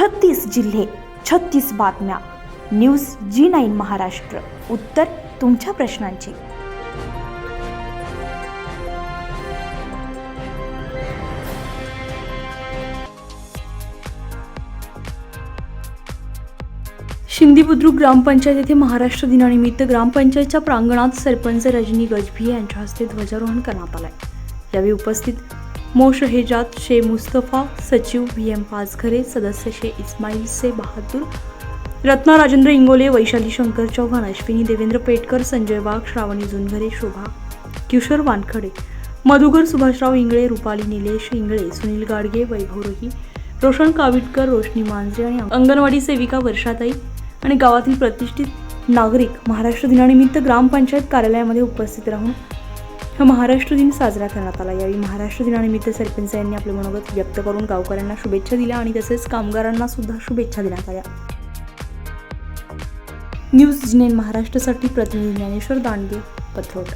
छत्तीस जिल्हे छत्तीस बातम्या. News G nine Maharashtra. उत्तर तुमच्या प्रश्नांची. शिंदी बुद्रुक ग्रामपंचायत येथे महाराष्ट्र दिनानिमित्त ग्रामपंचायतच्या प्रांगणात सरपंच रजनी गजभिये यांच्या हस्ते ध्वजारोहण करण्यात आलंय. यावेळी उपस्थित मो शहेजाद शे मुस्तफा सचिव व्ही एम पाचघरे सदस्य शे इस्माईल से बहादूर रत्ना राजेंद्र इंगोले वैशाली शंकर चव्हाण अश्विनी देवेंद्र पेटकर संजय वाघ श्रावणी जुनघरे शोभा किशोर वानखडे मधुकर सुभाषराव इंगळे रुपाली निलेश इंगळे सुनील गाडगे वैभव रोही रोशन काविटकर रोशनी मांजरे आणि अंगणवाडी सेविका वर्षाताई आणि गावातील प्रतिष्ठित नागरिक महाराष्ट्र दिनानिमित्त ग्रामपंचायत कार्यालयामध्ये उपस्थित राहून हा महाराष्ट्र दिन साजरा करण्यात आला. यावेळी महाराष्ट्र दिनानिमित्त सरपंच यांनी आपले मनोगत व्यक्त करून गावकऱ्यांना शुभेच्छा दिल्या आणि तसेच कामगारांना सुद्धा शुभेच्छा देण्यात आल्या. न्यूज जिनेन महाराष्ट्रासाठी प्रतिनिधी ज्ञानेश्वर दांडगे पथरोट.